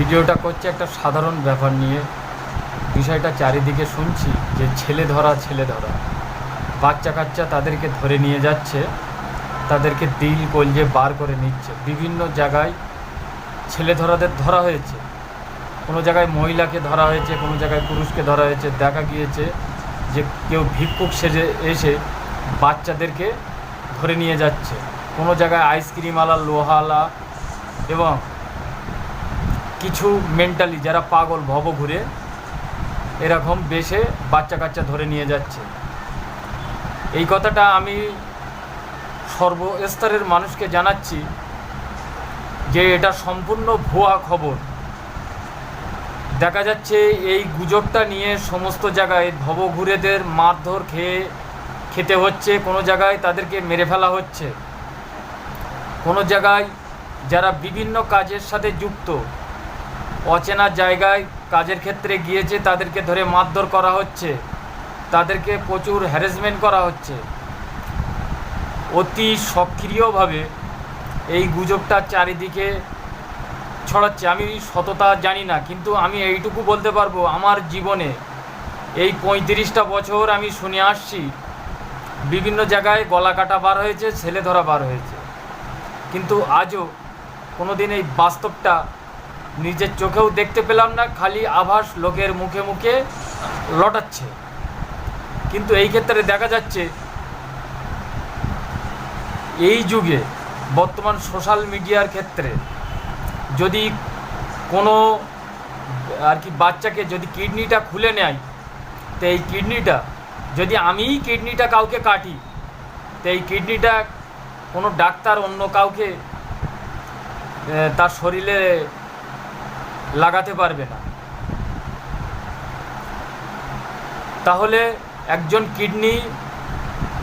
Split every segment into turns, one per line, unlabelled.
ভিডিওটা করছে একটা সাধারণ ব্যাপার নিয়ে। বিষয়টা চারিদিকে শুনছি যে ছেলে ধরা ছেলে ধরা। বাচ্চা কাচ্চা তাদেরকে ধরে নিয়ে যাচ্ছে, তাদেরকে দিল কলজে বার করে নিচ্ছে। বিভিন্ন জায়গায় ছেলে ধরাদের ধরা হয়েছে। কোনো জায়গায় মহিলাকে ধরা হয়েছে, কোনো জায়গায় পুরুষকে ধরা হয়েছে। দেখা গিয়েছে যে কেউ ভিক্ষুক সেজে এসে বাচ্চাদেরকে ধরে নিয়ে যাচ্ছে। কোনো জায়গায় আইসক্রিমওয়ালা লোহাওয়ালা এবং কিছু মেন্টালি যারা পাগল ভব ঘুরে এরকম বেশে বাচ্চা কাচ্চা ধরে নিয়ে যাচ্ছে। এই কথাটা আমি সর্বস্তরের মানুষকে জানাচ্ছি যে এটা সম্পূর্ণ ভুয়া খবর। দেখা যাচ্ছে এই গুজবটা নিয়ে সমস্ত জায়গায় ভবঘুরেদের মারধর খেয়ে খেতে হচ্ছে, কোনো জায়গায় তাদেরকে মেরে ফেলা হচ্ছে। কোনো জায়গায় যারা বিভিন্ন কাজের সাথে যুক্ত অচেনা জায়গায় কাজের ক্ষেত্রে গিয়েছে, তাদেরকে ধরে মারধর করা হচ্ছে। তাদেরকে প্রচুর হ্যারাসমেন্ট করা হচ্ছে। অতি সক্রিয়ভাবে এই গুজবটা চারিদিকে ছড়াচ্ছে। আমি সততা জানি না, কিন্তু আমি এইটুকু বলতে পারব, আমার জীবনে এই পঁয়ত্রিশটা বছর আমি শুনে আসছি, বিভিন্ন জায়গায় গলা কাটা বার হয়েছে, ছেলে ধরা বার হয়েছে। কিন্তু আজও কোনো দিন এই বাস্তবটা নিজের চোখেও দেখতে পেলাম না, খালি আভাস লোকের মুখে মুখে লটাচ্ছে। কিন্তু এই ক্ষেত্রে দেখা যাচ্ছে, এই যুগে বর্তমান সোশ্যাল মিডিয়ার ক্ষেত্রে যদি কোনো, আর কি বাচ্চাকে যদি কিডনিটা খুলে নেয়, তো এই কিডনিটা যদি আমিই কিডনিটা কাউকে কাটি, তো এই কিডনিটা কোনো ডাক্তার অন্য কাউকে তার শরীরে লাগাতে পারবে না। তাহলে একজন কিডনি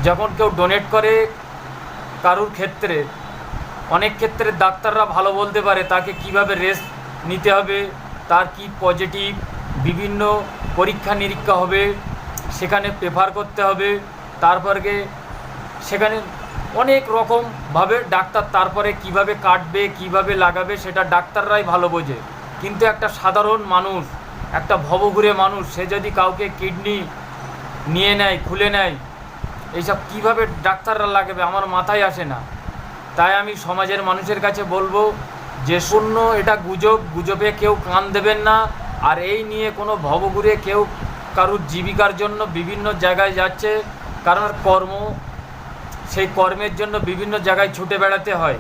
যখন কেউ ডোনেট করে কারুর ক্ষেত্রে, অনেক ক্ষেত্রে ডাক্তাররা ভালো বলতে পারে তাকে কীভাবে রেস্ট নিতে হবে, তার কি পজিটিভ বিভিন্ন পরীক্ষা নিরীক্ষা হবে, সেখানে প্রেফার করতে হবে, তারপরে সেখানে অনেক রকমভাবে ডাক্তার তারপরে কীভাবে কাটবে, কীভাবে লাগাবে সেটা ডাক্তাররাই ভালো বোঝে। কিন্তু একটা সাধারণ মানুষ, একটা ভবঘুরে মানুষ, সে যদি কাউকে কিডনি নিয়ে নেয়, খুলে নেয়, এইসব কীভাবে ডাক্তাররা লাগবে? আমার মাথায় আসে না। তাই আমি সমাজের মানুষের কাছে বলব যে, শূন্য এটা গুজব, গুজবে কেউ কান দেবেন না। আর এই নিয়ে কোনো ভবঘুরে কেউ কারুর জীবিকার জন্য বিভিন্ন জায়গায় যাচ্ছে, কারণ কর্ম, সেই কর্মের জন্য বিভিন্ন জায়গায় ছুটে বেড়াতে হয়।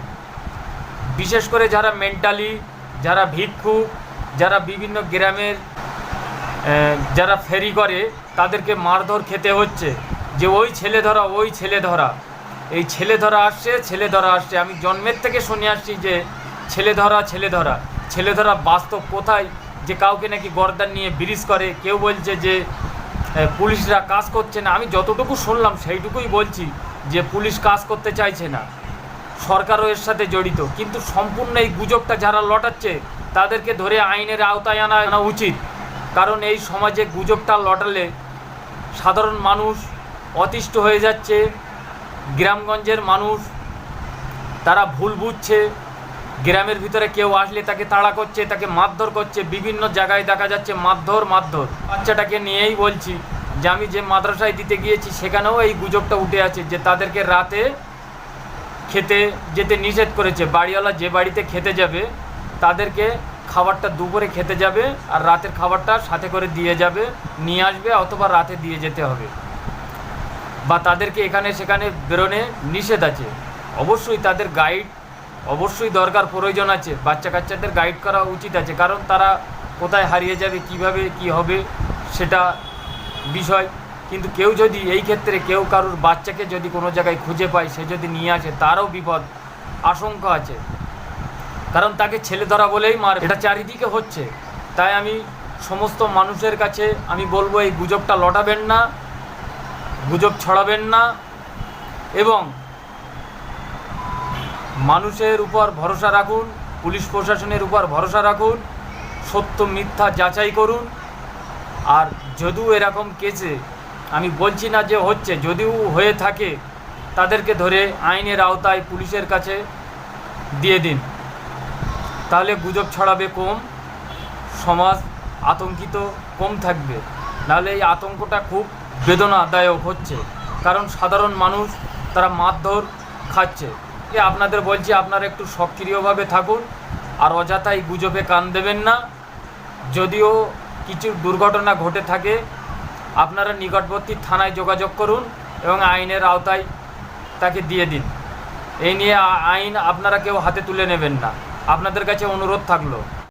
বিশেষ করে যারা মেন্টালি যারা ভিক্ষুক যারা বিভিন্ন গ্রামের যারা ফেরি করে, তাদেরকে মারধর খেতে হচ্ছে। যে ওই ছেলে ধরা, ওই ছেলে ধরা। এই ছেলে ধরা আসছে, ছেলে ধরা আসছে। আমি জন্মের থেকে শুনে আসছি যে ছেলে ধরা ছেলে ধরা। ছেলে ধরা বাস্তব কোথায়? যে কাউকে নাকি গর্দান নিয়ে ব্রিজ করে। কেউ বলছে যে পুলিশরা কাজ করছে না। আমি যতটুকু শুনলাম সেইটুকুই বলছি যে পুলিশ কাজ করতে চাইছে না। সরকারও এর সাথে জড়িত। কিন্তু সম্পূর্ণ এই গুজবটা যারা লটাচ্ছে, তাদেরকে ধরে আইনের আওতায় আনা আনা উচিত। কারণ এই সমাজে গুজবটা লটালে সাধারণ মানুষ অতিষ্ঠ হয়ে যাচ্ছে, গ্রামগঞ্জের মানুষ তারা ভুল বুঝছে, গ্রামের ভিতরে কেউ আসলে তাকে তাড়া করছে, তাকে মারধর করছে, বিভিন্ন জায়গায় দেখা যাচ্ছে মারধর মারধর। বাচ্চাটাকে নিয়েই বলছি যে আমি যে মাদ্রাসায় দিতে গিয়েছি, সেখানেও এই গুজবটা উঠে আছে যে তাদেরকে রাতে খেতে যেতে নিষেধ করেছে, বাড়িওয়ালা যে বাড়িতে খেতে যাবে, তাদেরকে খাবারটা দুপুরে খেতে যাবে আর রাতের খাবারটা সাথে করে দিয়ে যাবে, নিয়ে আসবে অথবা রাতে দিয়ে যেতে হবে। বা তাদেরকে এখানে সেখানে বেরোনে নিষেধ আছে। অবশ্যই তাদের গাইড অবশ্যই দরকার, প্রয়োজন আছে। বাচ্চা কাচ্চাদের গাইড করা উচিত আছে, কারণ তারা কোথায় হারিয়ে যাবে, কীভাবে, কি হবে, সেটা বিষয়। কিন্তু কেউ যদি এই ক্ষেত্রে কেউ কারুর বাচ্চাকে যদি কোনো জায়গায় খুঁজে পায়, সে যদি নিয়ে আসে, তারও বিপদ, আশঙ্কা আছে। কারণ তাকে ছেলে ধরা বলেই মার এটা চারিদিকে হচ্ছে। তাই আমি সমস্ত মানুষের কাছে আমি বলব, এই গুজবটা লটাবেন না, গুজব ছড়াবেন না এবং মানুষের উপর ভরসা রাখুন, পুলিশ প্রশাসনের উপর ভরসা রাখুন, সত্য মিথ্যা যাচাই করুন। আর যদিও এরকম কেসে আমি বলছি না যে হচ্ছে, যদিও হয়ে থাকে, তাদেরকে ধরে আইনের আওতায় পুলিশের কাছে দিয়ে দিন। তাহলে গুজব ছড়াবে কম, সমাজ আতঙ্কিত কম থাকবে। নাহলে এই আতঙ্কটা খুব বেদনাদায়ক হচ্ছে, কারণ সাধারণ মানুষ তারা মারধর খাচ্ছে। এ আপনাদের বলছি, আপনারা একটু সক্রিয়ভাবে থাকুন, আর অযথাই গুজবে কান দেবেন না। যদিও কিছু দুর্ঘটনা ঘটে থাকে আপনারা নিকটবর্তী থানায় যোগাযোগ করুন এবং আইনের আওতায় তাকে দিয়ে দিন। এই নিয়ে আইন আপনারা কেউ হাতে তুলে নেবেন না। আপনাদের কাছে অনুরোধ থাকল।